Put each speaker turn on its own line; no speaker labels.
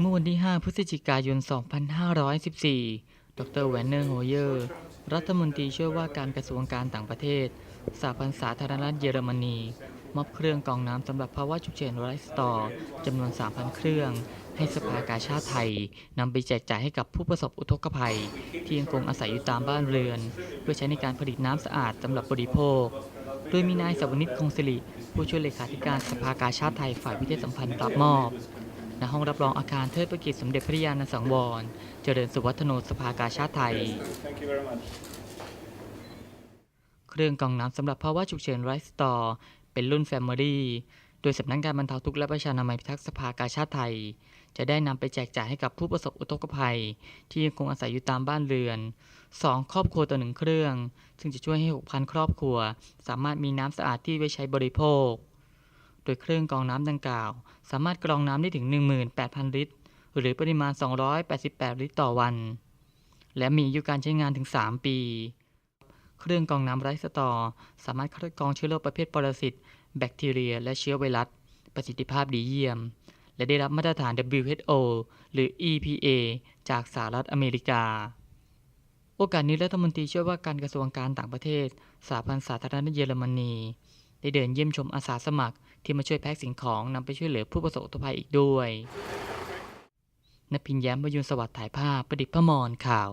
เมื่อวันที่ 5 พฤศจิกายน 2514 ดรแวนเนอร์โฮเยอร์ รัฐมนตรีช่วยว่าการกระทรวงการต่างประเทศ สหพันธ์สาธารณรัฐเยอรมนี มอบเครื่องกรองน้ำสำหรับภาวะฉุกเฉินไรสตอร์จำนวน 3,000 เครื่อง ให้สภากาชาติไทยนำไปแจกจ่ายให้กับผู้ประสบอุทกภัย ที่ยังคงอาศัยอยู่ตามบ้านเรือน เพื่อใช้ในการผลิตน้ำสะอาดสำหรับบริโภคโดยมีนายสวนิตคงศิริผู้ช่วยเลขาธิการสภากาชาติไทยฝ่ายวิทยาสัมพันธ์รับมอบ ณห้องรับรองอาคารเทิดพระเกียรติสมเด็จพระยาณสังวร เจริญสุวัฒโนสภากาชาติไทย
Thank you very much.
เครื่องกรองน้ำสำหรับภาวะฉุกเฉินไรสตอร์เป็นรุ่น Family โดยสำนักงานบรรเทาทุกข์และประชานามัยพิทักษ์สภากาชาติไทย จะได้นำไปแจกจ่ายให้กับผู้ประสบอุทกภัย ที่ยังคงอาศัยอยู่ตามบ้านเรือน 2 ครอบครัวต่อหนึ่งเครื่อง ซึ่งจะช่วยให้ 6,000 ครอบครัว สามารถมีน้ำสะอาดที่ไว้ใช้บริโภคโดยเครื่องกรองน้ำดังกล่าว สามารถกรองน้ำได้ถึง 18,000 ลิตร หรือปริมาณ 288 ลิตรต่อวัน และมีอายุการใช้งานถึง 3 ปี เครื่องกรองน้ำไร้สตอ สามารถคัดกรองเชื้อโรคประเภทปรสิต แบคทีเรีย และเชื้อไวรัส ประสิทธิภาพดีเยี่ยม และได้รับมาตรฐาน WHO หรือ EPA จากสหรัฐอเมริกาโอกาสนี้รัฐมนตรีช่วยว่าการกระทรวงการต่างประเทศสหพันธ์สาธารณรัฐเยอรมนี ได้เดินเยี่ยมชมอาสาสมัคร ที่มาช่วยแพ็คสิ่งของนำไปช่วยเหลือผู้ประสบอุทกภัยอีกด้วยนพินแย้มประยุนสวัสดิ์ถ่ายภาพประดิษฐ์พระมรข่าว